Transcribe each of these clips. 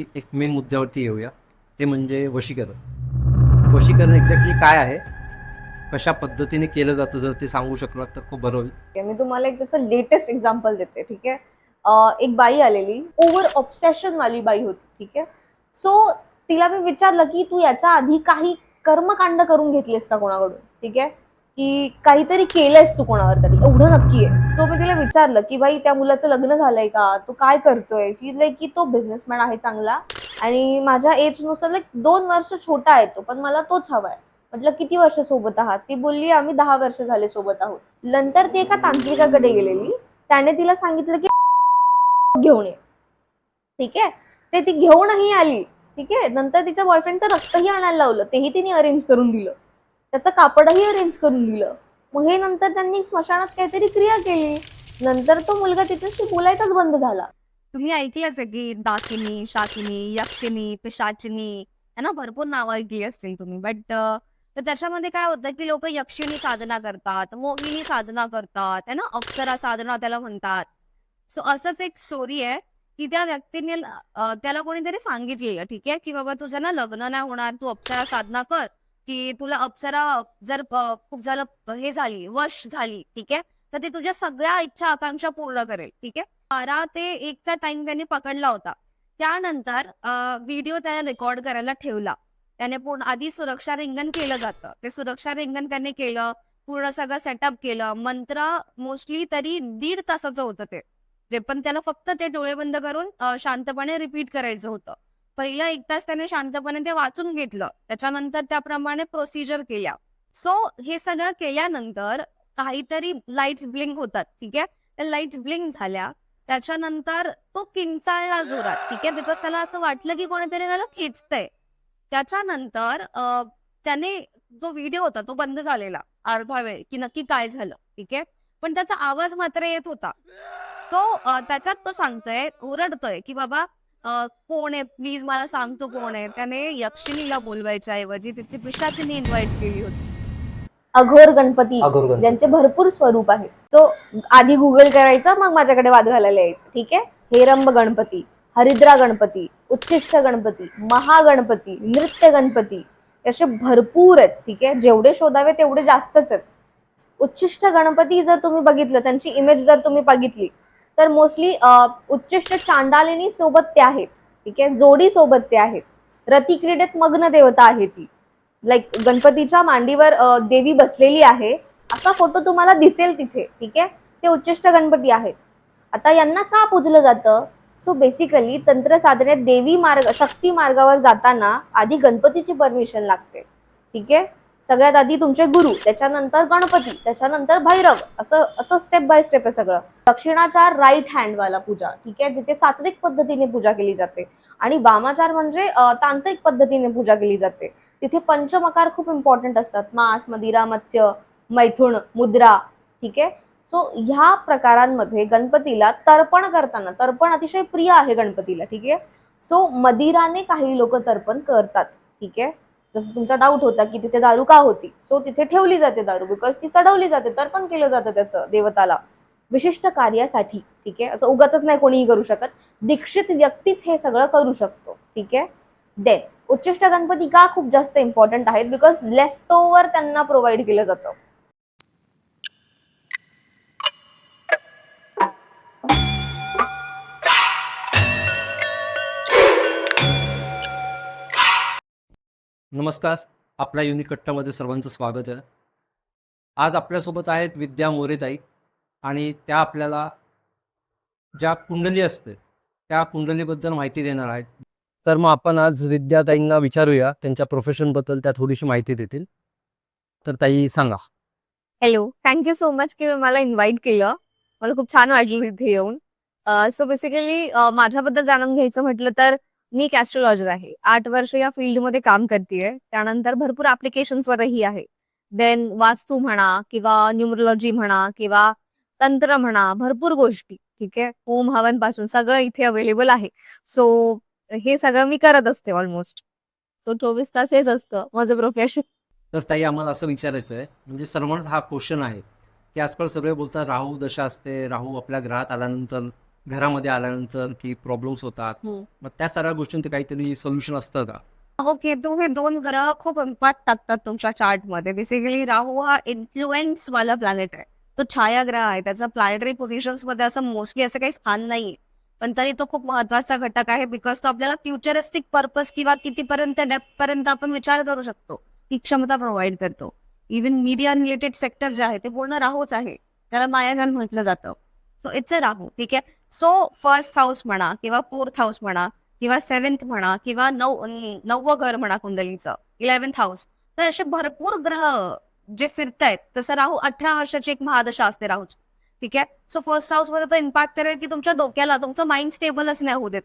एक मेन मुद्द्यावरती येऊया. ते म्हणजे वशीकरण. वशीकरण एक्झॅक्टली काय आहे? कशा पद्धतीने केलं जातं? जर ते सांगू शकलात तर खूप बरं होईल. मी तुम्हाला एक तसं लेटेस्ट एक्झाम्पल देते ठीक आहे? एक बाई आलेली. ओव्हर ऑब्सेशन वाली बाई होती ठीक आहे? सो तिला मी विचारलं की तू याच्या आधी काही कर्मकांड करून घेतलीस का कोणाकडून ठीक आहे? की काहीतरी केलंयस तू कोणावर तरी. एवढं नक्की आहे. सो मी तिला विचारलं की बाई त्या मुलाचं लग्न झालंय का? तू काय करतोय? लाईक की तो बिझनेसमॅन आहे चांगला आणि माझ्या एजनुसार लाईक दोन वर्ष छोटा आहे तो पण मला तोच हवाय. म्हटलं किती वर्ष सोबत आहात? ती बोलली आम्ही दहा वर्ष झाले सोबत आहोत. नंतर ती एका तांत्रिकाकडे गेलेली. त्याने तिला सांगितलं की घेऊन ये. ठीक आहे? ते ती घेऊनही आली. ठीक आहे? नंतर तिच्या बॉयफ्रेंडचं रक्तही आणायला लावलं. तेही तिने अरेंज करून दिलं. त्याचं कापडही अरेंज करून दिलं. मग हे नंतर त्यांनी स्मशानात काहीतरी क्रिया केली. नंतर तो मुलगा तिच्याशी बोलायचाच बंद झाला. तुम्ही ऐकली असेल की डाकिनी शाकिनी यक्षिणी पिशाचिनी यांना भरपूर नावं ऐकली असतील तुम्ही. बट तर त्याच्यामध्ये काय होतं की लोक यक्षिणी साधना करतात मोहिनी साधना करतात है ना अक्षरा साधना त्याला म्हणतात. सो असंच एक स्टोरी आहे की त्या व्यक्तीने त्याला कोणीतरी सांगितली ठीक आहे की बाबा तुझ्या ना लग्न नाही होणार तू अक्षरा साधना कर. की तुला अप्सरा जर खूप झालं हे झाली वश झाली ठीक आहे? तर ते तुझ्या सगळ्या इच्छा आकांक्षा पूर्ण करेल ठीक आहे? बारा ते एकचा टाइम त्याने पकडला होता. त्यानंतर व्हिडिओ त्याने रेकॉर्ड करायला ठेवला. त्याने पूर्ण आधी सुरक्षा रिंगण केलं जातं. ते सुरक्षा रिंगण त्याने केलं पूर्ण सगळं सेटअप केलं. मंत्र मोस्टली तरी दीड तासाचं होतं ते. जे पण त्याला फक्त ते डोळे बंद करून शांतपणे रिपीट करायचं होतं. पहिला एक तास त्याने शांतपणे ते वाचून घेतलं. त्याच्यानंतर त्याप्रमाणे प्रोसिजर केल्या. सो हे सगळं केल्यानंतर काहीतरी लाईट्स ब्लिंक होतात ठीक आहे? त्या लाईट्स ब्लिंक झाल्या. त्याच्यानंतर तो किंचाळला जोरात ठीक आहे? बिकॉज त्याला असं वाटलं की कोणीतरी त्याला खेचतंय. त्याच्यानंतर त्याने जो व्हिडिओ होता तो बंद झालेला अर्धा वेळ की नक्की काय झालं ठीक आहे? पण त्याचा आवाज मात्र येत होता. सो त्याच्यात तो सांगतोय ओरडतोय की बाबा कोण आहे प्लीज मला सांग तू कोण आहे त्याने यक्षिणीला बोलवायच्या ऐवजी तिची पिशाचिनी इन्व्हाइट केली होती. अघोर गणपती अघोर गणपती. ज्यांचे भरपूर स्वरूप आहेत. सो आधी गुगल करायचं मग माझ्याकडे वाद घालायला यायचं ठीक आहे? हेरंब गणपती हरिद्रा गणपती उच्चिष्ट गणपती महागणपती नृत्य गणपती असे भरपूर आहेत ठीक आहे? जेवढे शोधावे तेवढे जास्तच आहेत. उच्चिष्ट गणपती जर तुम्ही बघितलं त्यांची इमेज जर तुम्ही बघितली तर मोस्टली उच्चिष्ट चांडालिनी सोबत ते आहेत. ठीक आहे? जोडी सोबत ते आहेत. रती क्रीडेत मग्न देवता आहे ती. लाईक गणपतीच्या मांडीवर देवी बसलेली आहे. असा फोटो तुम्हाला दिसेल तिथे. ठीक आहे? ते उच्चिष्ट गणपती आहेत. आता यांना का पूजलं जातं? सो बेसिकली तंत्र साधनेत देवी मार्ग शक्ती मार्गावर जाताना आधी गणपतीची परमिशन लागते. ठीक आहे? सगळ्यात आधी तुमचे गुरु त्याच्यानंतर गणपती त्याच्यानंतर भैरव असं असं स्टेप बाय स्टेप आहे सगळं. दक्षिणाचार राईट हँड वाला पूजा ठीक आहे? जिथे सात्विक पद्धतीने पूजा केली जाते. आणि वामाचार म्हणजे तांत्रिक पद्धतीने पूजा केली जाते. तिथे पंचमकार खूप इम्पॉर्टंट असतात. मांस मदिरा मत्स्य मैथुन मुद्रा ठीक आहे? सो ह्या प्रकारांमध्ये गणपतीला तर्पण करताना तर्पण अतिशय प्रिय आहे गणपतीला ठीक आहे? सो मदिराने काही लोक तर्पण करतात ठीक आहे? जसं तुमचा डाऊट होता की तिथे दारू का होती? सो तिथे ठेवली जाते दारू. बिकॉज ती चढवली जाते तर्पण केलं जातं त्याचं देवताला. विशिष्ट कार्यासाठी ठीक आहे? असं उगाच नाही कोणीही करू शकत. दीक्षित व्यक्तीच हे सगळं करू शकतो ठीक आहे? देन उच्चिष्ट गणपती का खूप जास्त इम्पॉर्टंट आहेत? बिकॉज लेफ्ट ओव्हर त्यांना प्रोव्हाइड केलं जातं. नमस्कार. आपल्या युनिकट्टामध्ये सर्वांचं स्वागत आहे. आज आपल्यासोबत आहेत विद्या मोरेताई आणि त्या आपल्याला ज्या कुंडली असते त्या कुंडलीबद्दल माहिती देणार आहेत. तर मग आपण आज विद्याताईंना विचारूया. त्यांच्या प्रोफेशनबद्दल त्या थोडीशी माहिती देतील. तर ताई सांगा. हॅलो थँक्यू सो मच की मला इन्व्हाइट केलं. मला खूप छान वाटलं इथे येऊन. सो बेसिकली माझ्याबद्दल जाणून घ्यायचं म्हटलं तर मी एक आहे. आठ वर्ष या फील्डमध्ये काम करते त्यानंतर भरपूर ऍप्लिकेशन्सवरही वरही आहे. देन वास्तू म्हणा किंवा न्यूमरोलॉजी म्हणा किंवा तंत्र म्हणा भरपूर गोष्टी ठीक आहे? होम हवनपासून सगळं इथे अवेलेबल आहे. सो हे सगळं मी करत असते ऑलमोस्ट सो चोवीस तास हेच असतं माझं प्रोफेशन तर ताई आम्हाला असं विचारायचं आहे म्हणजे सर्वांना हा क्वेश्चन आहे की आजकाल सगळे बोलतात राहू दशा असते राहू आपल्या ग्रहात आल्यानंतर घरामध्ये आल्यानंतर की प्रॉब्लेम्स होतात. हम्म. मग त्या सगळ्या गोष्टींचं काहीतरी सोल्युशन असतं का? हो केतू हे दोन ग्रह खूप इम्पॅक्ट टाकतात तुमच्या चार्टमध्ये बेसिकली राहू हा इन्फ्लुएन्स वाला प्लॅनेट आहे. तो छायाग्रह आहे. त्याचा प्लॅनेटरी पोझिशन्समध्ये असं मोस्टली असं काही स्थान नाहीये. पण तरी तो खूप महत्त्वाचा घटक आहे बिकॉज तो आपल्याला फ्युचरिस्टिक पर्पज किंवा कितीपर्यंत डेप्थ पर्यंत आपण विचार करू शकतो. ही क्षमता प्रोव्हाइड करतो. इव्हन मीडिया रिलेटेड सेक्टर जे आहे ते पूर्ण राहूच आहे. त्याला मायाजाल म्हटलं जातं. सो इट्स अ राहू. ठीक आहे? सो फर्स्ट हाऊस म्हणा किंवा फोर्थ हाऊस म्हणा किंवा सेव्हन्थ म्हणा किंवा नऊ नववं घर म्हणा कुंडलीचं इलेव्हन्थ हाऊस तर असे भरपूर ग्रह जे फिरतायत तसं राहू अठरा वर्षाची एक महादशा असते राहू ठीक आहे? सो फर्स्ट हाऊसमध्ये तो इम्पॅक्ट करेल की तुमच्या डोक्याला तुमचं माइंड स्टेबलच नाही होऊ देत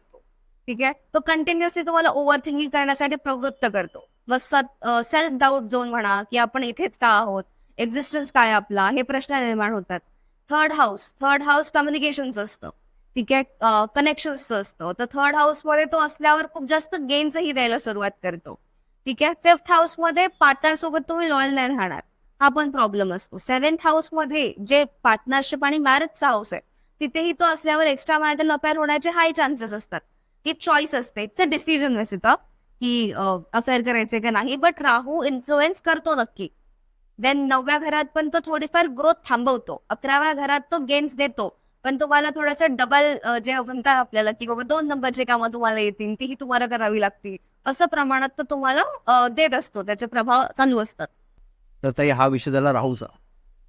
ठीक आहे? तो कंटिन्युअसली तुम्हाला ओव्हर थिंकिंग करण्यासाठी प्रवृत्त करतो. मग सेल्फ डाऊट झोन म्हणा की आपण इथेच का आहोत? एक्झिस्टन्स काय आपला? हे प्रश्न निर्माण होतात. थर्ड हाऊस थर्ड हाऊस कम्युनिकेशनचं असतं. ठीक आहे कनेक्शन्सचं असतं. तर थर्ड हाऊसमध्ये तो असल्यावर खूप जास्त गेन्सही द्यायला सुरुवात करतो. ठीक आहे फिफ्थ हाऊसमध्ये पार्टनरसोबत तुम्ही लॉयल नाही राहणार. हा पण प्रॉब्लेम असतो. सेव्हन्थ हाऊसमध्ये जे पार्टनरशिप आणि मॅरेजचा हाऊस आहे तिथेही तो असल्यावर एक्स्ट्रा मॅरिटल अफेअर होण्याचे हाय चान्सेस असतात. ही चॉईस असते. इट्स अ डिसिजन इथं की अफेअर करायचे का नाही. बट राहू इन्फ्लुएन्स करतो नक्की. देन नवव्या घरात पण तो थोडीफार ग्रोथ थांबवतो. अकराव्या घरात तो गेन्स देतो. पण तुम्हाला थोडंसं डबल जे म्हणतात आपल्याला की बाबा दोन नंबरची कामं तुम्हाला येतील तीही तुम्हाला करावी लागतील. असं प्रमाणात तो तुम्हाला देत असतो. त्याचे प्रभाव चालू असतात. तर ताई हा विषय झाला राहूचा.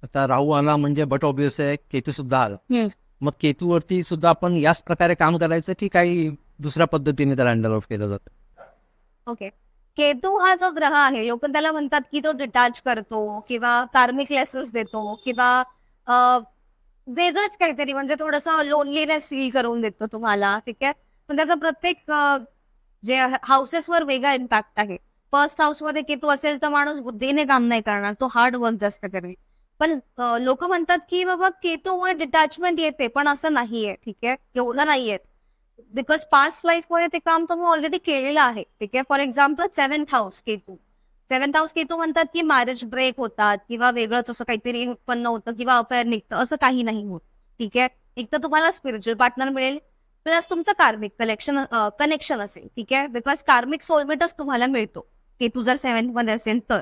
आता राहू आला म्हणजे बट ऑब्विस आहे केतू सुद्धा आला. मग केतूवरती सुद्धा आपण याच प्रकारे काम करायचं की काही दुसऱ्या पद्धतीने त्याला हँडल ऑफ केलं जातं? ओके. केतू हा जो ग्रह आहे लोक त्याला म्हणतात की तो डिटॅच करतो किंवा कार्मिक लेसन्स देतो किंवा वेगळंच काहीतरी म्हणजे थोडस लोनलीनेस फील करून देतो तुम्हाला ठीक आहे? पण त्याचा प्रत्येक जे हाऊसेसवर वेगळा इम्पॅक्ट आहे. फर्स्ट हाऊसमध्ये केतू असेल तर माणूस बुद्धीने काम नाही करणार तो हार्ड वर्क जास्त करेल. पण लोक म्हणतात की बाबा केतूमुळे डिटॅचमेंट येते पण असं नाहीये ठीक आहे? एवढं नाहीये. बिकॉज पास्ट लाईफमध्ये ते काम तुम्ही ऑलरेडी केलेलं आहे ठीक आहे? For example seventh house Ketu. Seventh house Ketu म्हणतात की मॅरेज ब्रेक होतात किंवा वेगळंच असं काहीतरी उत्पन्न होतं किंवा अफेअर निघतं असं काही नाही होत. ठीक आहे? एक तर तुम्हाला स्पिरिच्युअल पार्टनर मिळेल. प्लस तुमचं कार्मिक कलेक्शन कनेक्शन असेल. ठीक आहे? बिकॉज कार्मिक सोलमेटच तुम्हाला मिळतो. केतू जर सेव्हन्थमध्ये असेल तर.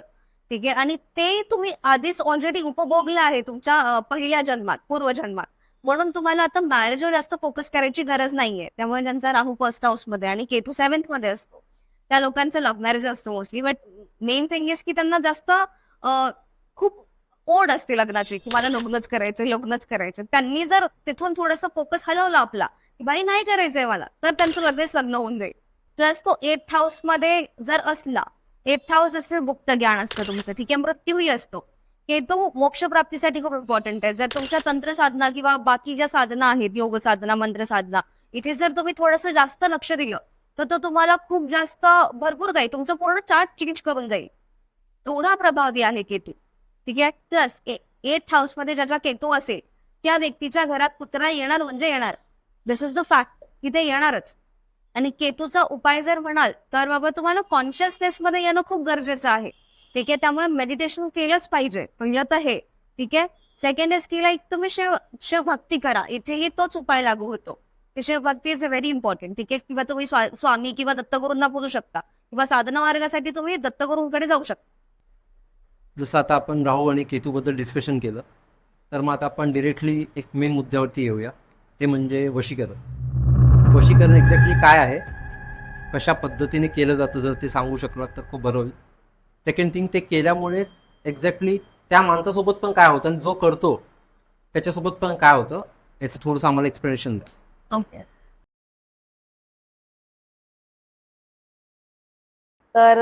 ठीक आहे? आणि ते तुम्ही आधीच ऑलरेडी उपभोगलं आहे तुमच्या पहिल्या जन्मात पूर्वजन्मात म्हणून तुम्हाला आता मॅरेजवर जास्त फोकस करायची गरज नाहीये. त्यामुळे ज्यांचा राहू फर्स्ट हाऊसमध्ये आणि केतू सेव्हन्थमध्ये असतो. त्या लोकांचं लव्ह मॅरेज असतं mostly but main thing is की त्यांना जास्त खूप ओढ असते लग्नाची. की मला लग्नच करायचं लग्नच करायचं त्यांनी जर तिथून थोडंसं फोकस हलवला आपला की बाई नाही करायचंय मला तर त्यांचं लगेच लग्न होऊन जाईल. प्लस तो एट हाऊसमध्ये जर असला एट हाऊस असेल गुप्त ज्ञान असतं तुमचं. ठीक आहे मृत्यूही असतो. हे तो मोक्ष प्राप्तीसाठी खूप इम्पॉर्टंट आहे. जर तुमच्या तंत्र साधना किंवा बाकी ज्या साधना आहेत योग साधना मंत्र साधना इथे जर तुम्ही थोडंसं जास्त लक्ष दिलं तर तो तुम्हाला खूप जास्त भरपूर काही तुमचं पूर्ण चार्ट चेंज करून जाईल. एवढा प्रभावी आहे केतू. ठीक आहे? प्लस एट हाऊसमध्ये ज्याचा केतू असेल त्या व्यक्तीच्या घरात कुत्रा येणार म्हणजे येणार. दिस इज द फॅक्ट की ते येणारच. आणि केतूचा उपाय जर म्हणाल तर बाबा तुम्हाला कॉन्शियसनेस मध्ये येणं खूप गरजेचं आहे. ठीक आहे? त्यामुळे मेडिटेशन केलंच पाहिजे. पहिलं तर हे. ठीक आहे? सेकंड इज की लाईक तुम्ही शिव शिवभक्ती करा. इथेही तोच उपाय लागू होतो. शिवभक्ती इज अ व्हेरी इम्पॉर्टंट ठीक आहे? किंवा तुम्ही स्वा- स्वामी किंवा दत्तगुरूंना बोलू शकता. किंवा साधना मार्गासाठी तुम्ही दत्तगुरूंकडे जाऊ शकता. जसं आता आपण राहू आणि केतूबद्दल डिस्कशन केलं तर मग आता आपण डिरेक्टली एक मेन मुद्द्यावरती येऊया. ते म्हणजे वशीकरण. वशीकरण एक्झॅक्टली काय आहे? कशा पद्धतीने केलं जातं? जर ते सांगू शकलात तर खूप बरं होईल. सेकंड थिंग ते केल्यामुळे एक्झॅक्टली त्या माणसासोबत पण काय होतं? आणि जो करतो त्याच्यासोबत पण काय होतं? याचं थोडंसं आम्हाला एक्सप्लेनेशन द्या. ओके. तर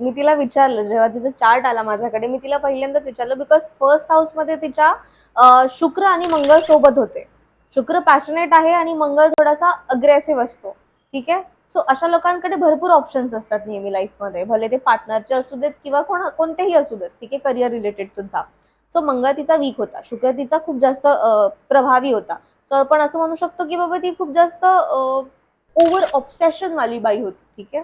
मी तिला विचारलं जेव्हा तिचा चार्ट आला माझ्याकडे मी तिला पहिल्यांदाच विचारलं बिकॉज फर्स्ट हाऊसमध्ये तिच्या शुक्र आणि मंगळ सोबत होते. शुक्र पॅशनेट आहे आणि मंगळ थोडासा अग्रेसिव्ह असतो. ठीक आहे? सो अशा लोकांकडे भरपूर ऑप्शन्स असतात नेहमी लाईफमध्ये भले ते पार्टनरचे असू देत किंवा कोण कोणतेही असू देत ठीक आहे? करिअर रिलेटेड सुद्धा. सो मंगळ तिचा वीक होता. शुक्र तिचा खूप जास्त प्रभावी होता. सो आपण असं म्हणू शकतो की बाबा ती खूप जास्त ओव्हर ऑब्सेशन वाली बाई होती ठीक आहे?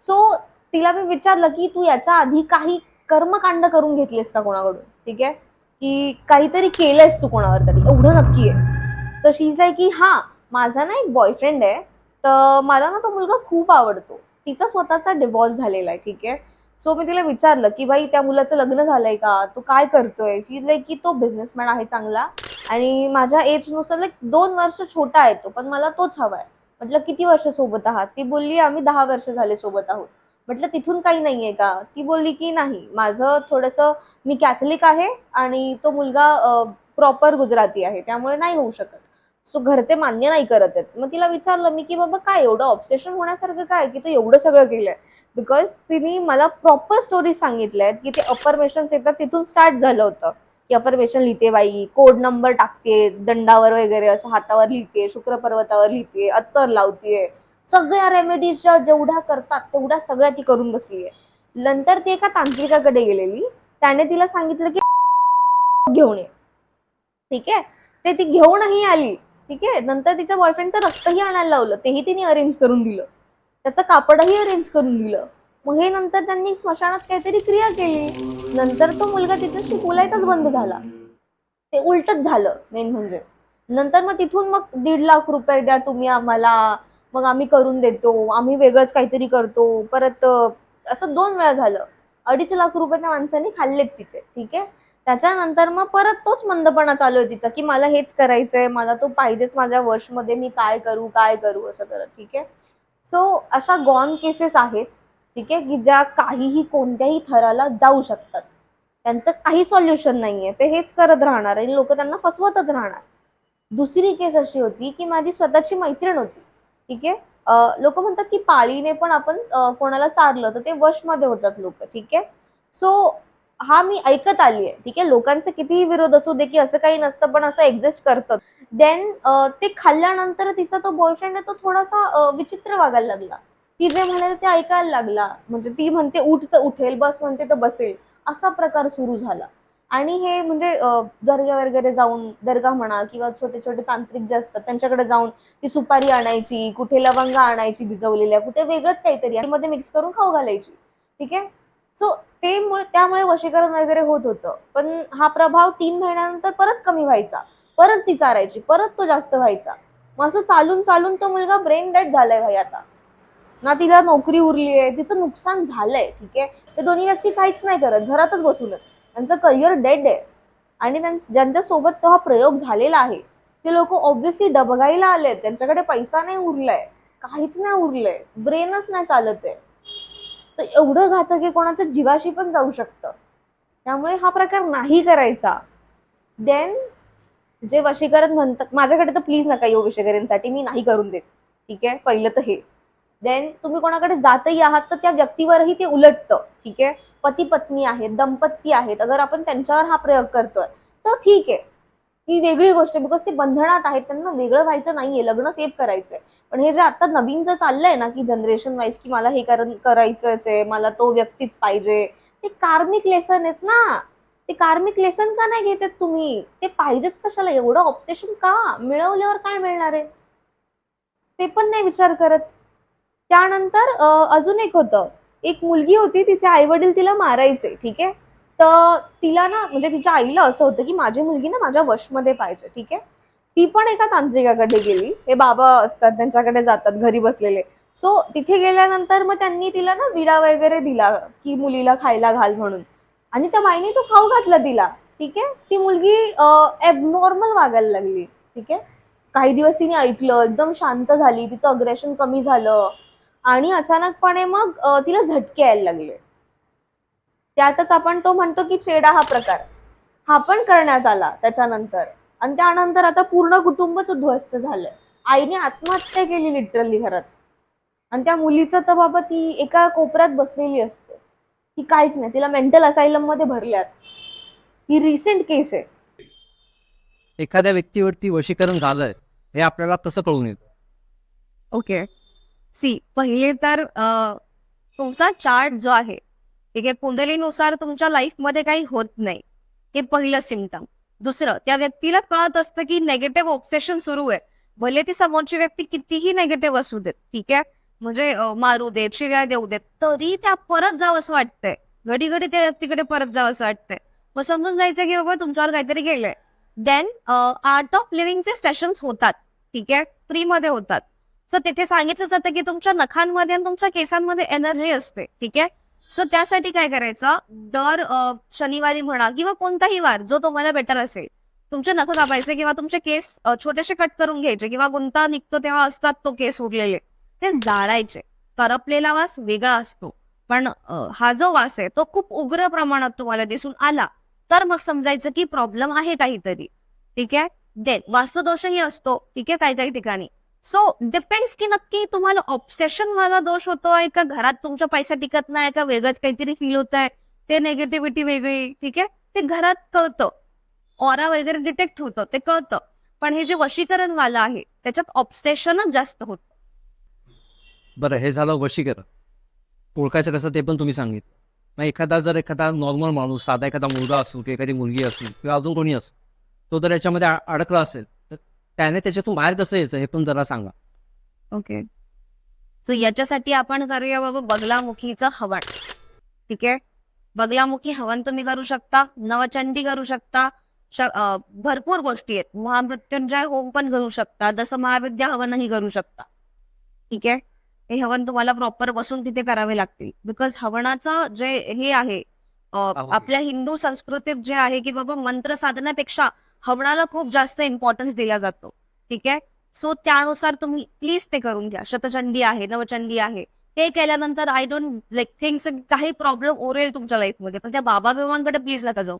सो तिला मी विचारलं की तू याच्या आधी काही कर्मकांड करून घेतलीस का कोणाकडून ठीक आहे? की काहीतरी केलंयस तू कोणावर तरी एवढं नक्की आहे. तर शीज लाईक की हा माझा ना एक बॉयफ्रेंड आहे तर मला ना तो मुलगा खूप आवडतो. तिचा स्वतःचा डिवॉर्स झालेला आहे ठीक आहे? सो मी तिला विचारलं की भाई त्या मुलाचं लग्न झालंय का? तो काय करतोय? शी लाईक की तो बिझनेसमॅन आहे चांगला. आणि माझ्या एजनुसार लाईक दोन वर्ष छोटा आहे तो पण मला तोच हवाय. म्हटलं किती वर्ष सोबत आहात? ती बोलली आम्ही दहा वर्ष झाले सोबत आहोत. म्हटलं तिथून काही नाहीये का? ती बोलली की नाही माझं थोडंसं मी कॅथलिक आहे आणि तो मुलगा प्रॉपर गुजराती आहे त्यामुळे नाही होऊ शकत. सो घरचे मान्य नाही करत आहेत. मग तिला विचारलं मी की बाबा काय एवढं ऑब्सेशन होण्यासारखं काय? की तो एवढं सगळं केलंय. बिकॉज तिने मला प्रॉपर स्टोरी सांगितल्या आहेत की ते अफर्मेशन येतात तिथून स्टार्ट झालं होतं. की अफर्मेशन लिहिते बाई. कोड नंबर टाकते दंडावर वगैरे असं हातावर लिहिते शुक्र पर्वतावर लिहिते अत्तर लावते. सगळ्या रेमेडीजच्या जेवढ्या करतात तेवढ्या सगळ्या ती करून बसली आहे नंतर ती एका तांत्रिकाकडे गेलेली. त्याने तिला सांगितलं की घेऊन ये. ठीक आहे? ते ती घेऊनही आली. ठीक आहे? नंतर तिच्या बॉयफ्रेंडचं रक्तही आणायला लावलं. तेही तिने अरेंज करून दिलं. त्याचं कापडही अरेंज करून दिलं. मग हे नंतर त्यांनी स्मशानात काहीतरी क्रिया केली. नंतर तो मुलगा तिच्याशी शिकवलायचाच बंद झाला. ते उलटच झालं मेन म्हणजे. नंतर मग तिथून मग दीड लाख रुपये द्या तुम्ही आम्हाला. मग आम्ही करून देतो. आम्ही वेगळंच काहीतरी करतो. परत असं दोन वेळा झालं. अडीच लाख रुपये त्या माणसाने खाल्लेत तिचे ठीक आहे? त्याच्यानंतर मग परत तोच मंदपणा चालू आहे तिचा की मला हेच करायचंय मला तो पाहिजेच माझ्या वर्षमध्ये मी काय करू काय करू असं करत ठीक आहे? सो अशा गॉन केसेस आहेत. ठीक आहे की ज्या काहीही कोणत्याही थराला जाऊ शकतात. त्यांचं काही सॉल्युशन नाहीये. ते हेच करत राहणार आणि लोक त्यांना फसवतच राहणार. दुसरी केस अशी होती की माझी स्वतःची मैत्रीण होती. ठीक आहे लोक म्हणतात की पाळीने पण आपण कोणाला चारलं तर ते वशमध्ये होतात लोक. ठीक आहे सो हा मी ऐकत आली आहे ठीक आहे लोकांचे कितीही विरोध असू दे की असं काही नसतं पण असं एक्झिस्ट करतं. देन ते खाल्ल्यानंतर तिचा तो बॉयफ्रेंड आहे तो थोडासा विचित्र वागायला लागला. ती जे म्हणाले ते ऐकायला लागला. म्हणजे ती म्हणते उठ तर उठेल बस म्हणते तर बसेल. असा प्रकार सुरू झाला. आणि हे म्हणजे दर्गा वगैरे जाऊन दर्गा म्हणा किंवा छोटे छोटे तांत्रिक जे असतात त्यांच्याकडे जाऊन ती सुपारी आणायची कुठे लवंगा आणायची भिजवलेल्या कुठे वेगळंच काहीतरी आणि मध्ये मिक्स करून खाऊ घालायची. ठीक आहे? सो ते मुळे त्यामुळे वशीकरण वगैरे होत होतं. पण हा प्रभाव तीन महिन्यानंतर परत कमी व्हायचा. परत ती चारायची परत तो जास्त व्हायचा. मग असं चालून चालून तो मुलगा ब्रेन डेड झालाय भाई आता. ना तिला नोकरी उरली आहे तिचं नुकसान झालंय ठीक आहे? ते दोन्ही व्यक्ती काहीच नाही करत घरातच बसूनच त्यांचं करिअर डेड आहे. आणि त्यां- ज्यांच्यासोबत तो हा प्रयोग झालेला आहे ते लोक ऑब्व्हियसली डबगाईला आलेत त्यांच्याकडे पैसा नाही उरलाय काहीच नाही उरलंय ब्रेनच नाही चालत आहे. तर एवढं घातक आहे कोणाच्या जीवाशी पण जाऊ शकतं. त्यामुळे हा प्रकार नाही करायचा. देन जे वशीकरण म्हणतात माझ्याकडे तर प्लीज नका येऊ वशीकरणसाठी मी नाही करून देत ठीक आहे? पहिलं तर हे. देन तुम्ही कोणाकडे जातही आहात तर त्या व्यक्तीवरही ते उलटतं ठीक आहे? पती पत्नी आहेत दंपती आहेत अगर आपण त्यांच्यावर हा प्रयोग करतोय तर ठीक आहे. ती वेगळी गोष्ट बिकॉज ते बंधनात आहेत त्यांना वेगळं व्हायचं नाहीये लग्न सेव्ह करायचंय. पण हे जे आता नवीन जर चाललंय ना की जनरेशन वाईज की मला हे करायचंच आहे मला तो व्यक्तीच पाहिजे ते कार्मिक लेसन आहेत ना. ते कार्मिक लेसन का नाही घेतात तुम्ही? ते पाहिजेच कशाला? एवढं ऑब्सेशन का? मिळवल्यावर काय मिळणार आहे? ते पण नाही विचार करत. त्यानंतर अजून एक होतं. एक मुलगी होती तिचे आई वडील तिला मारायचे ठीक आहे? तर तिला ना म्हणजे तिच्या आईला असं होतं की माझी मुलगी ना माझ्या वशमध्ये पाहिजे ठीक आहे? ती पण एका तांत्रिकाकडे गेली. हे बाबा असतात त्यांच्याकडे जातात घरी बसलेले. सो तिथे गेल्यानंतर मग त्यांनी तिला ना विडा वगैरे दिला की मुलीला खायला घाल म्हणून. आणि त्या बाईने तो खाऊ घातला तिला ठीक आहे? ती मुलगी ॲबनॉर्मल वागायला लागली ठीक आहे? काही दिवस तिने ऐकलं एकदम शांत झाली तिचं अग्रेशन कमी झालं. आणि अचानकपणे मग तिला झटके यायला लागले. त्यातच आपण तो म्हणतो की चेडा हा प्रकार. हा पण करण्यात आला त्याच्यानंतर. आणि त्यानंतर आता पूर्ण कुटुंबच उद्ध्वस्त झालंय. आईने आत्महत्या केली लिटरली घरात आणि त्या मुलीचं तर बाबा ती एका कोपऱ्यात बसलेली असते. ती काहीच नाही. तिला मेंटल असायलममध्ये भरल्यात. ही रिसेंट केस आहे. एखाद्या व्यक्तीवरती वशीकरण झालंय हे आपल्याला कसं कळून येतं. ओके सी पहिले तर तुमचा चार्ट जो आहे ठीक आहे कुंडलीनुसार तुमच्या लाईफमध्ये काही होत नाही. हे पहिलं सिमटम दुसरं त्या व्यक्तीला कळत असतं की नेगेटिव्ह ऑब्सेशन सुरू आहे. भले ती समोरची व्यक्ती कितीही नेगेटिव्ह असू देत ठीक आहे म्हणजे मारू देत शिव्या देऊ देत तरी त्या परत जावं असं वाटतंय. घडी घडी त्या व्यक्तीकडे परत जावं असं वाटतंय. मग समजून जायचं की बाबा तुमच्यावर काहीतरी गेलंय. देन आर्ट ऑफ लिव्हिंगचे सेशन्स होतात ठीक आहे फ्रीमध्ये होतात. सो तिथे सांगितलं जातं की तुमच्या नखांमध्ये आणि तुमच्या केसांमध्ये एनर्जी असते ठीक आहे? सो त्यासाठी काय करायचं? दर शनिवारी म्हणा किंवा कोणताही वार जो तुम्हाला बेटर असेल तुमचे नख कापायचे किंवा तुमचे केस छोटेसे कट करून घ्यायचे किंवा गुंता निघतो तेव्हा असतात तो केस उरलेले ते जाळायचे. करपलेला वास वेगळा असतो. पण हा जो वास आहे तो खूप उग्र प्रमाणात तुम्हाला दिसून आला तर मग समजायचं की प्रॉब्लेम आहे काहीतरी ठीक आहे? देन वास्तुदोषही असतो ठीक आहे? काही काही ठिकाणी. सो डिपेंड्स की नक्की तुम्हाला ऑब्सेशन वाला दोष होतोय का? घरात तुमचा पैसा टिकत नाही का? वेगळंच काहीतरी फील होत आहे ते नेगेटिव्हिटी वेगळी ठीक आहे? ते घरात कळतं. ऑरा वगैरे डिटेक्ट होतं ते कळतं. पण हे जे वशीकरण वाला आहे त्याच्यात ऑब्सेशनच जास्त होत. बरं हे झालं वशीकरण. ओळखायचं कसं ते पण तुम्ही सांगितलं. मग एखादा जर एखादा नॉर्मल माणूस साधा एखादा मुलगा असो किंवा एखादी मुलगी असेल किंवा अजून कोणी असेल तो जर याच्यामध्ये अडकला असेल. त्याने त्याच्यातून बाहेर कसं यायचं हे पण जरा सांगा. ओके. सो याच्यासाठी आपण करूया बाबा बगलामुखीचं हवन. ठीक आहे? बगलामुखी हवन तुम्ही करू शकता नवचंडी करू शकता भरपूर गोष्टी आहेत. महामृत्युंजय होम पण करू शकता जसं महाविद्या हवनही करू शकता. ठीक आहे? हे हवन तुम्हाला प्रॉपर बसून तिथे करावे लागतील. बिकॉज हवनाचं जे हे आहे. आपल्या हिंदू संस्कृतीत जे आहे की बाबा मंत्र साधण्यापेक्षा हवनाला खूप जास्त इम्पॉर्टन्स दिला जातो. ठीक आहे? सो त्यानुसार तुम्ही प्लीज ते करून घ्या. शतचंडी आहे नवचंडी आहे. ते केल्यानंतर आय डोंट लाईक थिंग्स काही प्रॉब्लेम ओरेल तुमच्या लाईफमध्ये पण त्या बाबा बिबांकडे प्लीज नका जाऊ.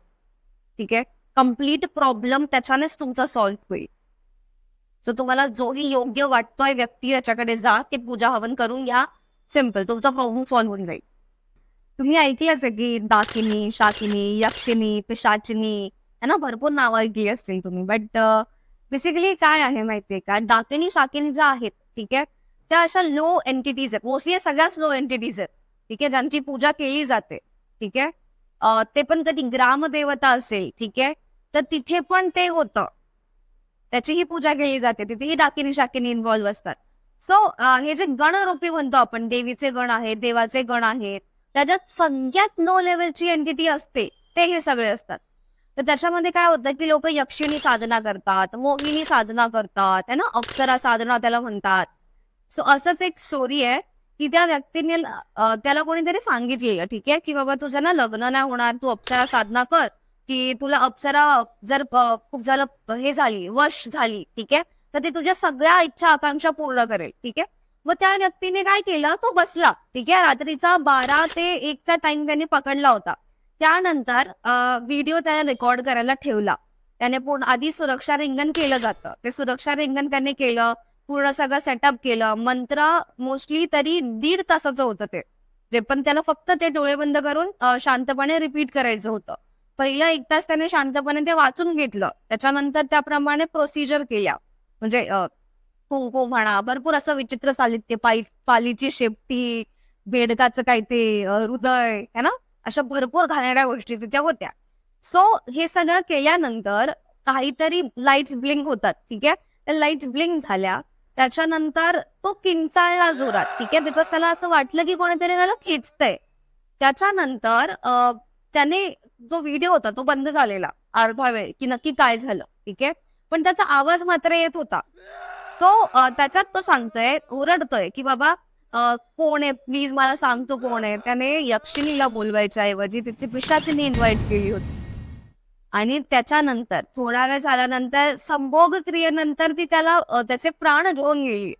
ठीक आहे? कंप्लीट प्रॉब्लेम त्याच्यानेच तुमचा सॉल्व्ह होईल. सो तुम्हाला जोही योग्य वाटतोय व्यक्ती याच्याकडे जा ते पूजा हवन करून घ्या. सिंपल तुमचा प्रॉब्लेम सॉल्व्ह होऊन जाईल. तुम्ही ऐकलंच आहे की दाकिनी शाकिनी यक्षिनी पिशाचिनी है ना भरपूर नावं ऐकली असतील तुम्ही. बट बेसिकली काय आहे माहितीये का? डाकिनी शाकिनी ज्या आहेत ठीक आहे त्या अशा लो एंटिटीज आहेत. मोस्टली सगळ्याच लो एंटिटीज आहेत ठीक आहे ज्यांची पूजा केली जाते ठीक आहे. ते पण कधी ग्रामदेवता असेल ठीक आहे तर तिथे पण ते होतं. त्याचीही पूजा केली जाते तिथेही डाकिनी शाकिनी इन्व्हॉल्व्ह असतात. सो हे जे गणरूपी म्हणतो आपण देवीचे गण आहेत देवाचे गण आहेत त्याच्यात सगळ्यात लो लेवलची एंटिटी असते ते हे सगळे असतात. तर त्याच्यामध्ये काय होतं की लोक यक्षिणी साधना करतात मोहिनी साधना करतात है ना? अप्सरा साधना त्याला म्हणतात. सो असंच एक स्टोरी आहे की त्या व्यक्तीने त्याला कोणीतरी सांगितली ठीक आहे? की बाबा तुझं ना लग्न नाही होणार तू अप्सरा साधना कर की तुला अप्सरा जर खूप झालं हे झाली वश झाली ठीक आहे? तर ती तुझ्या सगळ्या इच्छा आकांक्षा पूर्ण करेल ठीक आहे? मग त्या व्यक्तीने काय केलं? तो बसला ठीक आहे? रात्रीचा बारा ते एकचा टाइम त्याने पकडला होता. त्यानंतर व्हिडिओ त्याने रेकॉर्ड करायला ठेवला. त्याने पूर्ण आधी सुरक्षा रिंगण केलं जातं. ते सुरक्षा रिंगण त्याने केलं पूर्ण सगळं सेटअप केलं. मंत्र मोस्टली तरी दीड तासाचं होतं ते. जे पण त्याला फक्त ते डोळे बंद करून शांतपणे रिपीट करायचं होतं. पहिलं एक तास त्याने शांतपणे ते वाचून घेतलं. त्याच्यानंतर त्याप्रमाणे प्रोसिजर केल्या. म्हणजे कुंकू म्हणा भरपूर असं विचित्र साहित्य पाई पालीची शेपटी बेडकाचं काय ते हृदय है ना? अशा भरपूर घाणेरड्या गोष्टी तिथे होत्या. सो हे सगळं केल्यानंतर काहीतरी लाईट्स ब्लिंक होतात ठीक आहे? त्या लाईट्स ब्लिंक झाल्या. त्याच्यानंतर तो किंचाळला जोरात ठीक आहे? बिकॉज त्याला असं वाटलं की कोणीतरी त्याला खेचतंय. त्याच्यानंतर त्याने जो व्हिडिओ होता तो बंद झालेला अर्धा वेळ की नक्की काय झालं ठीक आहे? पण त्याचा आवाज मात्र येत होता. सो त्याच्यात तो सांगतोय ओरडतोय की बाबा कोण आहे? प्लीज मला सांगतो कोण आहे? त्याने यक्षिणीला बोलवायच्या ऐवजी तिथे पिशाचीने इन्व्हाइट केली होती. आणि त्याच्यानंतर थोडा वेळ झाल्यानंतर संभोग क्रियेनंतर ती त्याला त्याचे प्राण घेऊन गेली.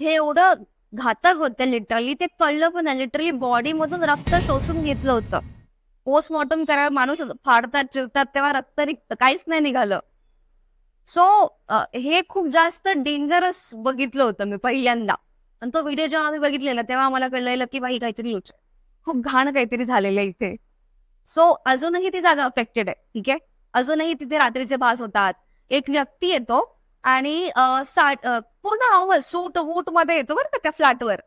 हे एवढं घातक होतं लिटरली ते कळलं पण लिटरली बॉडी मधून रक्त शोषून घेतलं होतं. पोस्टमॉर्टम करायला माणूस फाडतात चिरतात तेव्हा रक्त निघतं काहीच नाही निघालं. सो हे खूप जास्त डेंजरस बघितलं होतं मी पहिल्यांदा. आणि तो व्हिडिओ जेव्हा आम्ही बघितलेला तेव्हा आम्हाला कळलेलं की बाई काहीतरी लुच खूप घाण काहीतरी झालेलं आहे इथे. सो अजूनही ती जागा अफेक्टेड आहे ठीक आहे? अजूनही तिथे रात्रीचे भास होतात. एक व्यक्ती येतो आणि साठ पूर्ण नॉर्मल सूट वूटमध्ये येतो बरं का त्या फ्लॅटवर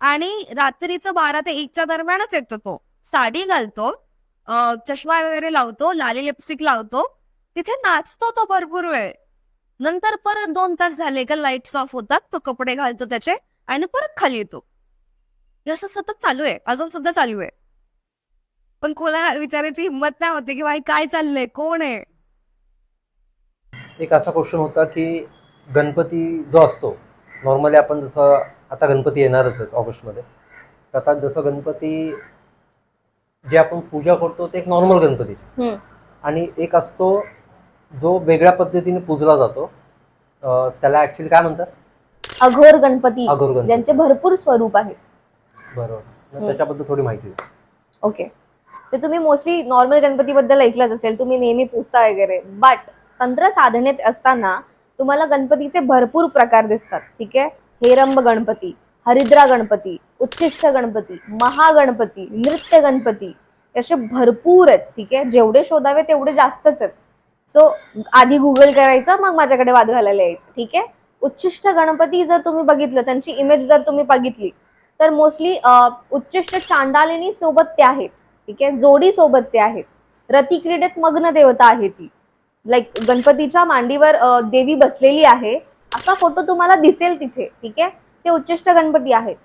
आणि रात्रीचं बारा ते एकच्या दरम्यानच येतो तो. साडी घालतो चष्मा वगैरे लावतो लाली लिपस्टिक लावतो तिथे नाचतो तो भरपूर वेळ. नंतर परत दोन तास झाले का लाईट्स ऑफ होतात तो कपडे घालतो त्याचे आणि परत खाली येतो. हे असं सतत चालू आहे अजून सुद्धा चालू आहे. पण कोणाला विचारायची हिंमत नाही होते की बाई काय चाललंय कोण आहे? एक असा क्वेश्चन होता की गणपती जो असतो नॉर्मली आपण जसं आता गणपती येणारच आहेत ऑगस्टमध्ये. तर आता जसं गणपती जे आपण पूजा करतो ते एक नॉर्मल गणपती. आणि एक असतो जो वेगळ्या पद्धतीने पूजला जातो अं, त्याला ऍक्च्युली काय म्हणतात? अघोर गणपती अघोर गणपती. ज्यांचे भरपूर स्वरूप आहेत. बरोबर. मग हम्म. त्याच्याबद्दल थोडी माहिती द्या. ओके. तर तुम्ही मोस्टली नॉर्मल गणपतीबद्दल ऐकलंच असेल तुम्ही नेहमी पूजता वगैरे. बट तंत्र साधनेत असताना तुम्हाला गणपतीचे भरपूर प्रकार दिसतात ठीक आहे? हेरंब गणपती हरिद्रा गणपती उच्चिष्ट गणपती महागणपती नृत्य गणपती असे भरपूर आहेत ठीक आहे? जेवढे शोधावे तेवढे जास्तच आहेत. सो आधी गुगल करायचं मग माझ्याकडे वाद घालायला यायचं. ठीक आहे? उच्चिष्ट गणपती जर तुम्ही बघितलं त्यांची इमेज जर तुम्ही बघितली तर मोस्टली उच्चिष्ट चांडालिनी सोबत ते आहेत. ठीक आहे? जोडी सोबत ते आहेत. रतिक्रीडेत मग्न देवता आहे ती. लाईक गणपतीच्या मांडीवर देवी बसलेली आहे. असा फोटो तुम्हाला दिसेल तिथे. ठीक आहे? ते उच्चिष्ट गणपती आहेत.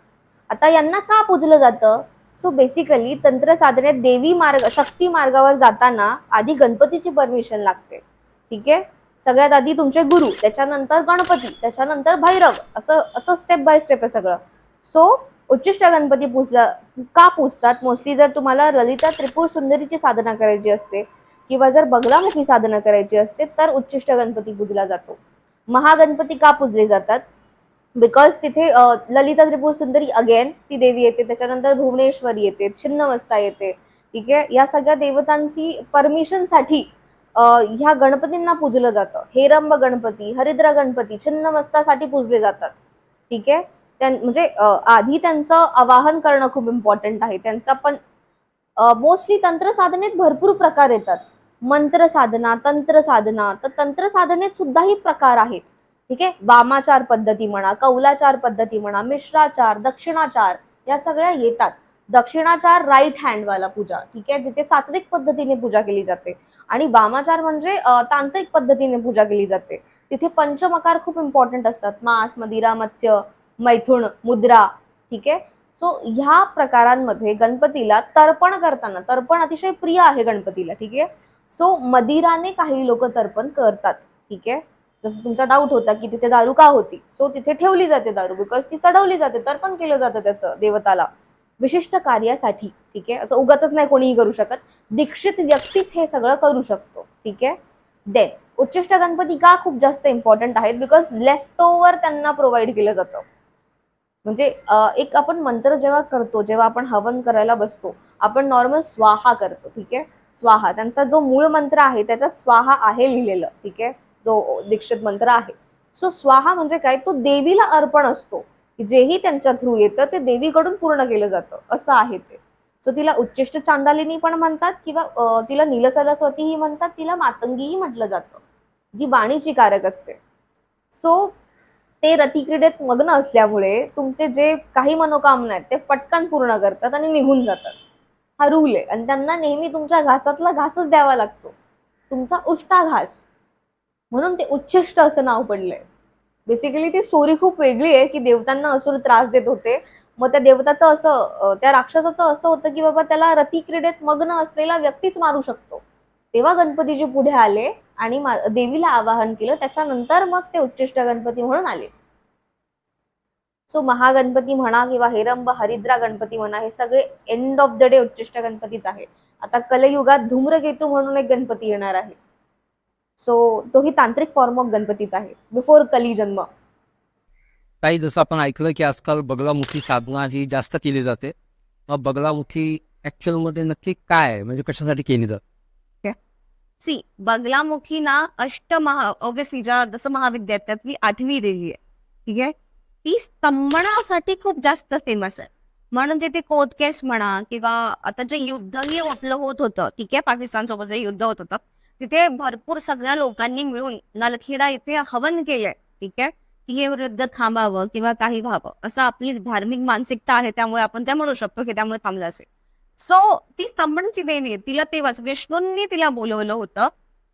आता यांना का पूजलं जातं? सो बेसिकली तंत्र साधनेत देवी मार्ग शक्ती मार्गावर जाताना आधी गणपतीची परमिशन लागते. ठीक आहे? सगळ्यात आधी तुमचे गुरु त्याच्यानंतर गणपती त्याच्यानंतर भैरव असं असं स्टेप बाय स्टेप आहे सगळं. सो उच्चिष्ट गणपती पूजला का पूजतात? मोस्टली जर तुम्हाला ललिता त्रिपुर सुंदरीची साधना करायची असते किंवा जर बगलामुखी साधना करायची असते तर उच्चिष्ट गणपती पूजला जातो. महागणपती का पूजले जातात? बिकॉज तिथे ललिता त्रिपुर सुंदरी अगेन ती देवी येते. त्याच्यानंतर भुवनेश्वरी येते. छिन्नमस्ता येते. ठीक आहे? या सगळ्या देवतांची परमिशनसाठी ह्या गणपतींना पूजलं जातं. हेरंब गणपती हरिद्रा गणपती छिन्नमस्तासाठी पूजले जातात. ठीक आहे? त्यां म्हणजे आधी त्यांचं आवाहन करणं खूप इम्पॉर्टंट आहे. त्यांचा पण मोस्टली तंत्र साधनेत भरपूर प्रकार येतात. मंत्र साधना तंत्र साधना तर तंत्र साधनेत सुद्धाही प्रकार आहेत. ठीक आहे? वामाचार पद्धती म्हणा कौलाचार पद्धती म्हणा मिश्राचार दक्षिणाचार या सगळ्या येतात. दक्षिणाचार राईट हँडवाला पूजा ठीक आहे? जिथे सात्विक पद्धतीने पूजा केली जाते. आणि वामाचार म्हणजे तांत्रिक पद्धतीने पूजा केली जाते. तिथे पंचमकार खूप इम्पॉर्टंट असतात. मांस मदिरा मत्स्य मैथुन मुद्रा ठीक आहे? सो ह्या प्रकारांमध्ये गणपतीला तर्पण करताना तर्पण अतिशय प्रिय आहे गणपतीला ठीक आहे? सो मदिराने काही लोक तर्पण करतात ठीक आहे? जसं तुमचा डाऊट होता की तिथे दारू का होती? सो तिथे ठेवली जाते दारू बिकॉज ती चढवली जाते तर्पण केलं जातं त्याचं देवताला. विशिष्ट कार्यासाठी ठीक आहे? असं उगाच नाही कोणीही करू शकत. दीक्षित व्यक्तीच हे सगळं करू शकतो ठीक आहे? देन उच्चिष्ट गणपती का खूप जास्त इम्पॉर्टंट आहेत? बिकॉज लेफ्ट ओव्हर त्यांना प्रोव्हाइड केलं जातं. म्हणजे एक आपण मंत्र जेव्हा करतो जेव्हा आपण हवन करायला बसतो आपण नॉर्मल स्वाहा करतो ठीक आहे? स्वाहा त्यांचा जो मूळ मंत्र आहे त्याच्यात स्वाहा आहे लिहिलेलं ठीक आहे? जो दीक्षित मंत्र आहे. सो स्वाहा म्हणजे काय? तो देवीला अर्पण असतो. जेही त्यांच्या थ्रू येतं ते देवीकडून पूर्ण केलं जातं. असं आहे ते. सो तिला उच्चिष्ट चांदालिनी पण म्हणतात किंवा तिला तिला नीलसरस्वतीही म्हणतात तिला मातंगीही म्हटलं जातं जी बाणीची कारक असते. सो ते रतिक्रीडेत मग्न असल्यामुळे तुमचे जे काही मनोकामना आहेत ते पटकन पूर्ण करतात आणि निघून जातात. हा रूल आहे. आणि त्यांना नेहमी तुमच्या घासातला घासच द्यावा लागतो. तुमचा उष्टाघास म्हणून ते उच्चिष्ट असं नाव पडलंय. बेसिकली ती स्टोरी खूप वेगळी आहे की देवतांना असुर त्रास देत होते. मग त्या देवताचं असं त्या राक्षसाचं असं होतं की बाबा त्याला रतिक्रीडेत मग्न असलेला व्यक्तीच मारू शकतो. तेव्हा गणपतीजी पुढे आले आणि देवीला आवाहन केलं त्याच्यानंतर मग ते उच्चिष्ट गणपती म्हणून आले. सो महागणपती म्हणा किंवा हेरंब हरिद्रा गणपती म्हणा हे सगळे एंड ऑफ द डे उच्चिष्ट गणपतीच आहे आता कलयुगात धूम्रकेतू म्हणून एक गणपती येणार आहे. सो तोही तांत्रिक फॉर्म ऑफ गणपतीच आहे. बिफोर कली जन्म. काही जसं आपण ऐकलं की आजकाल बगलामुखी साधना ही जास्त केली जाते. मग बगलामुखी ऍक्च्युअलमध्ये नक्की काय आहे? म्हणजे कशासाठी केली जाते? सी बगलामुखी ना अष्टमहा ऑब्विसली ज्या जसं महाविद्यालयातली आठवी देवी आहे. ठीक आहे? ती स्तंभनासाठी खूप जास्त फेमस आहे. म्हणून तिथे कोर्ट केस म्हणा किंवा आता जे युद्धही आपलं होत होतं ठीक आहे? पाकिस्तान सोबत जे युद्ध होत होतं. तिथे भरपूर सगळ्या लोकांनी मिळून नलखेडा इथे हवन केलंय ठीक आहे? की हे वृद्ध थांबावं किंवा काही व्हावं असं आपली धार्मिक मानसिकता आहे त्यामुळे आपण त्या म्हणू शकतो की त्यामुळे थांबलं असेल. सो ती स्तंभनची देणे तिला तेव्हाच विष्णूंनी तिला बोलवलं होतं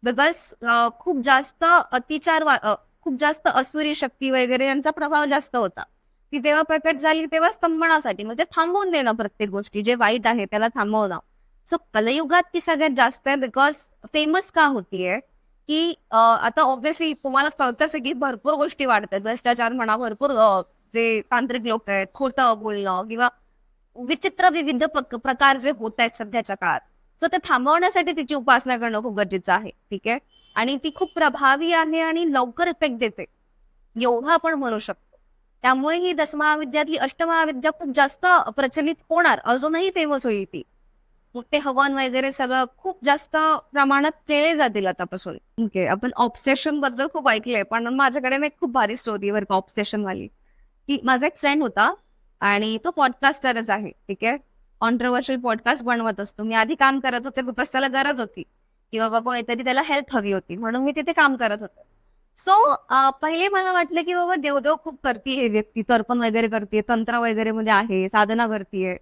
बिकॉज खूप जास्त अतिचार वा- खूप जास्त असुरी शक्ती वगैरे यांचा प्रभाव जास्त होता. ती तेव्हा प्रकट झाली तेव्हा स्तंभनासाठी म्हणजे थांबवून देणं प्रत्येक गोष्टी जे वाईट आहे त्याला थांबवणं. सो कलयुगात ती सगळ्यात जास्त आहे बिकॉज फेमस का होतीये की आता ऑब्व्हियसली तुम्हाला कळतच की भरपूर गोष्टी वाढतात भ्रष्टाचार म्हणा भरपूर जे तांत्रिक लोक आहेत खोटं बोलणं किंवा विचित्र विविध प्रकार जे होत आहेत सध्याच्या काळात सो ते थांबवण्यासाठी तिची उपासना करणं खूप गरजेचं आहे ठीक आहे आणि ती खूप प्रभावी आहे आणि लवकर इफेक्ट देते एवढं आपण म्हणू शकतो त्यामुळे ही दसमहाविद्यातली अष्टमहाविद्या खूप जास्त प्रचलित होणार अजूनही फेमस होईल ती मग ते हवन वगैरे सगळं खूप जास्त प्रमाणात केले जातील आतापासून. ओके आपण ऑब्सेशनबद्दल खूप ऐकलंय पण माझ्याकडे ना एक खूप भारी स्टोरी वर ऑब्सेशन वाली. की माझा एक फ्रेंड होता आणि तो पॉडकास्टरच आहे ठीक आहे? कॉन्ट्रवर्शियल पॉडकास्ट बनवत असतो. मी आधी काम करत होते बिकॉज त्याला गरज होती. की बाबा कोणीतरी त्याला हेल्प हवी होती म्हणून मी तिथे काम करत होते. सो पहिले मला वाटलं की बाबा देवदेव खूप करते हे व्यक्ती तर्पण वगैरे करते तंत्र वगैरे मध्ये आहे साधना करते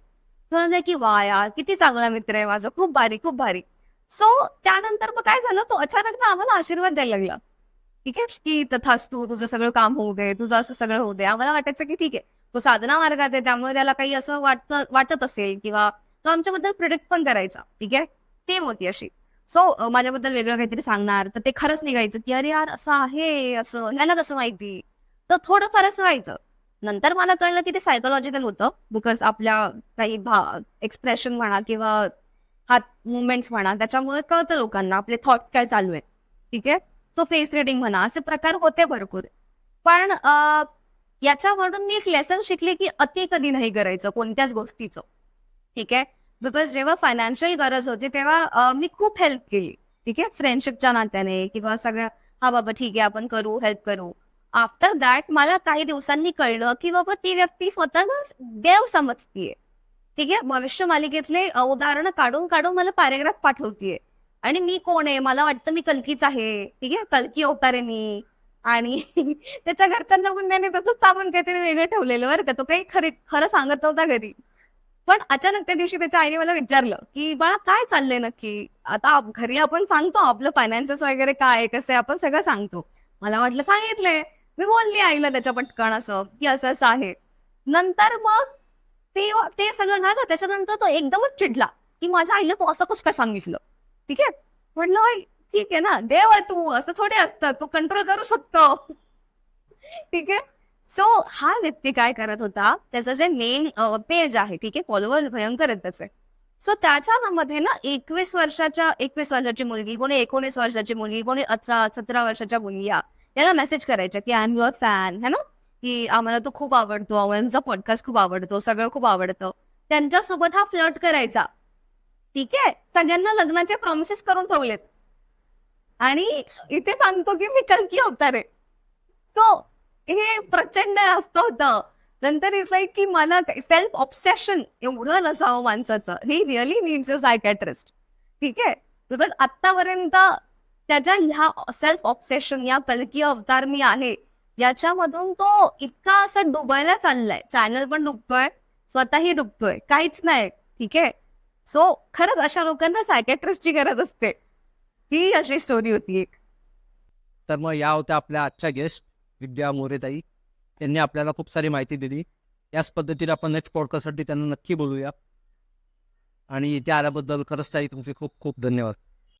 कळलं की वा यार किती चांगला मित्र आहे माझा खूप भारी खूप भारी. सो त्यानंतर मग काय झालं तो अचानक ना आम्हाला आशीर्वाद द्यायला लागला. ठीक आहे? की तथास्तू तुझं सगळं काम होऊ दे तुझं असं सगळं होऊ दे. आम्हाला वाटायचं की ठीक आहे तो साधना मार्गात आहे त्यामुळे त्याला काही असं वाटत वाटत असेल किंवा तो आमच्याबद्दल प्रिडिक्ट पण करायचा. ठीक आहे? टीम होती अशी. सो माझ्याबद्दल वेगळं काहीतरी सांगणार. तर ते खरंच निघायचं की अरे यार असं आहे असं ह्याला कसं माहिती? तर थोडंफार असं व्हायचं. नंतर मला कळलं की ते सायकोलॉजिकल होतं. बिकॉज आपल्या काही भा एक्सप्रेशन म्हणा किंवा हात मुवमेंट्स म्हणा त्याच्यामुळे कळतं लोकांना आपले थॉट्स काय चालू आहेत. ठीक आहे? सो फेस रिडिंग म्हणा असे प्रकार होते भरपूर. पण याच्यावरून मी एक लेसन शिकले की अति कधी नाही करायचं कोणत्याच गोष्टीचं. ठीक आहे? बिकॉज जेव्हा फायनान्शियल गरज होती तेव्हा मी खूप हेल्प केली. ठीक आहे? फ्रेंडशिपच्या नात्याने किंवा सगळ्या हा बाबा ठीक आहे आपण करू हेल्प करू. आफ्टर दॅट मला काही दिवसांनी कळलं की बाबा ती व्यक्ती स्वतःला देव समजतीये. ठीक आहे? भविष्य मालिकेतले उदाहरण काढून काढून मला पॅरेग्राफ पाठवतीये. आणि मी कोण आहे? मला वाटतं मी कलकीच आहे. ठीक आहे? कलकी अवतार आहे मी. आणि त्याच्या घरच्यांना पण त्याने तसंच साबण काहीतरी वेगळं ठेवलेलं बरं का. तो काही खरे खरं सांगत नव्हता घरी. पण अचानक त्या दिवशी त्याच्या आईने मला विचारलं की बाळा काय चाललंय नक्की? आता घरी आपण सांगतो आपलं फायनान्सेस वगैरे काय कसं आहे? आपण सगळं सांगतो. मला वाटलं सांगितलंय. मी बोलली आईला त्याच्या पटकन असं की असं असं आहे. नंतर मग ते ते सगळं झालं. त्याच्यानंतर तो एकदमच चिडला की माझ्या आईला तू असं कसं काय सांगितलं? ठीक आहे? म्हटलं ठीक आहे ना. देव आहे तू. असं थोडे असतं. तू कंट्रोल करू शकतो. ठीक आहे? सो हा व्यक्ती काय करत होता? त्याचं जे मेन पेज आहे ठीक आहे? फॉलोअर भयंकर आहेत त्याचे. सो त्याच्या मध्ये ना एकवीस वर्षाच्या एकवीस वर्षाची मुलगी कोणी एकोणीस वर्षाची मुलगी कोणी अठरा सतरा वर्षाच्या मुलगी याला मेसेज करायच्या की आय एम युअर फॅन है ना? की आम्हाला तो खूप आवडतो. आम्हाला तुझा पॉडकास्ट खूप आवडतो. सगळं खूप आवडतं. त्यांच्यासोबत हा फ्लर्ट करायचा. ठीक आहे? सगळ्यांना लग्नाचे प्रॉमिसेस करून ठेवलेत. आणि इथे सांगतो की मी कलकी अवतार आहे सो हे प्रचंड जास्त होतं. नंतर इट्स लाईक की मला सेल्फ ऑब्सेशन एवढं नसावं माणसाचं. हे रिअली नीड्स अ सायकॅट्रिस्ट ठीक आहे? बिकॉज आतापर्यंत त्याच्या ह्या सेल्फ ऑब्सेशन या कलकी अवतार मी आहे याच्यामधून तो इतका असं डुबायला चाललाय. चॅनल पण डुबतोय स्वतःही डुबतोय काहीच नाही ठीक आहे? सो खरंच अशा लोकांना सायकॅट्रिस्टची गरज असते. ही अशी स्टोरी होती एक. तर मग या होत्या आपल्या आजच्या गेस्ट विद्या मोरेताई. त्यांनी आपल्याला खूप सारी माहिती दिली. याच पद्धतीने आपण नेक्स्ट पॉडकास्टसाठी त्यांना नक्की बोलूया. आणि इथे आल्याबद्दल खरंच ताई तुमचे खूप खूप धन्यवाद.